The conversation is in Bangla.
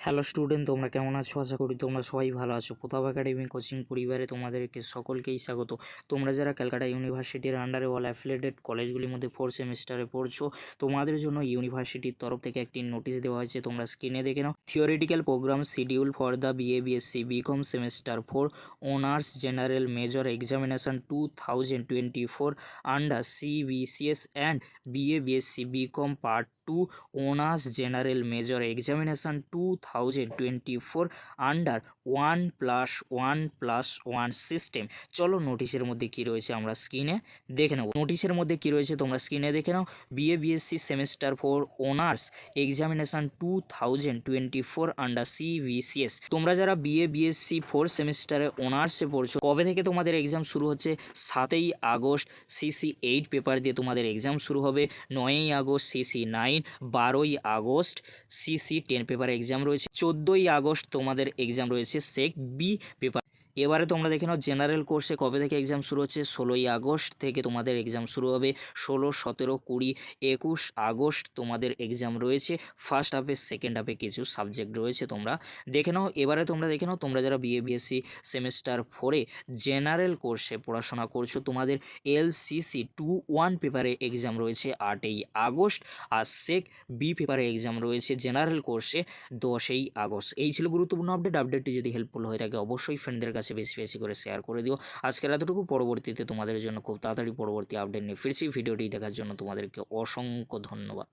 হ্যালো স্টুডেন্ট তোমরা কেমন আছো? আশা করি তোমরা সবাই ভালো আছো। প্রতাপ একাডেমি কোচিং পরিবারে তোমাদেরকে সকলকেই স্বাগত। তোমরা যারা ক্যালকাটা ইউনিভার্সিটির আন্ডারে অল অ্যাফিলেটেড কলেজগুলির মধ্যে ফোর সেমিস্টারে পড়ছো, তোমাদের জন্য ইউনিভার্সিটির তরফ থেকে একটি নোটিশ দেওয়া হয়েছে। তোমরা স্ক্রিনে দেখে নাও। Theoretical programme schedule for the BA BSc BCom semester four honours general major examination two thousand twenty four under CBCS and BA BSc BCom part two honours general major examination two thousand twenty four under one plus one plus one system চলো নোটিশের মধ্যে কী রয়েছে আমরা স্ক্রিনে দেখে নেব। নোটিশের মধ্যে কী রয়েছে তোমরা স্ক্রিনে দেখে নাও। BA BSc semester four honours examination two thousand twenty four under CBCS তোমরা যারা বিএ বিএসসি ফোর সেমিস্টারে অনার্সে পড়ছো, কবে থেকে তোমাদের এক্সাম শুরু হচ্ছে? সাতই আগস্ট সিসি এইট পেপার দিয়ে তোমাদের এক্সাম শুরু হবে। নয়ই আগস্ট সিসি নাইন বারোই August CC ten paper exam রয়েছে। চোদ্দোই আগস্ট তোমাদের এক্সাম রয়েছে সেক বি পেপার এবারে তোমরা দেখে নাও জেনারেল কোর্সে কবে থেকে এক্সাম শুরু হচ্ছে? ষোলোই আগস্ট থেকে তোমাদের এক্সাম শুরু হবে। ষোলো, সতেরো, কুড়ি, একুশ আগস্ট তোমাদের এক্সাম রয়েছে। ফার্স্ট হাফে সেকেন্ড হাফে কিছু সাবজেক্ট রয়েছে তোমরা। দেখে নাও, এবারে তোমরা দেখে নাও, তোমরা যারা বিএ বিএসসি সেমিস্টার ফোরে জেনারেল কোর্সে পড়াশোনা করছ, তোমাদের এলসিসি টু ওয়ান পেপারে এক্সাম রয়েছে আটই আগস্ট আর সেক বি পেপারে এক্সাম রয়েছে জেনারেল কোর্সে দশই আগস্ট। এই ছিল গুরুত্বপূর্ণ আপডেট আপডেটটি যদি হেল্পফুল হয়ে থাকে, অবশ্যই ফ্রেন্ডদের কাছে বেশি বেশি করে শেয়ার করে দিও। আজকের এতটুকু, পরবর্তীতে তোমাদের জন্য খুব তাড়াতাড়ি পরবর্তী আপডেট নিয়ে ফিরছি। ভিডিওটি দেখার জন্য তোমাদেরকে অসংখ্য ধন্যবাদ।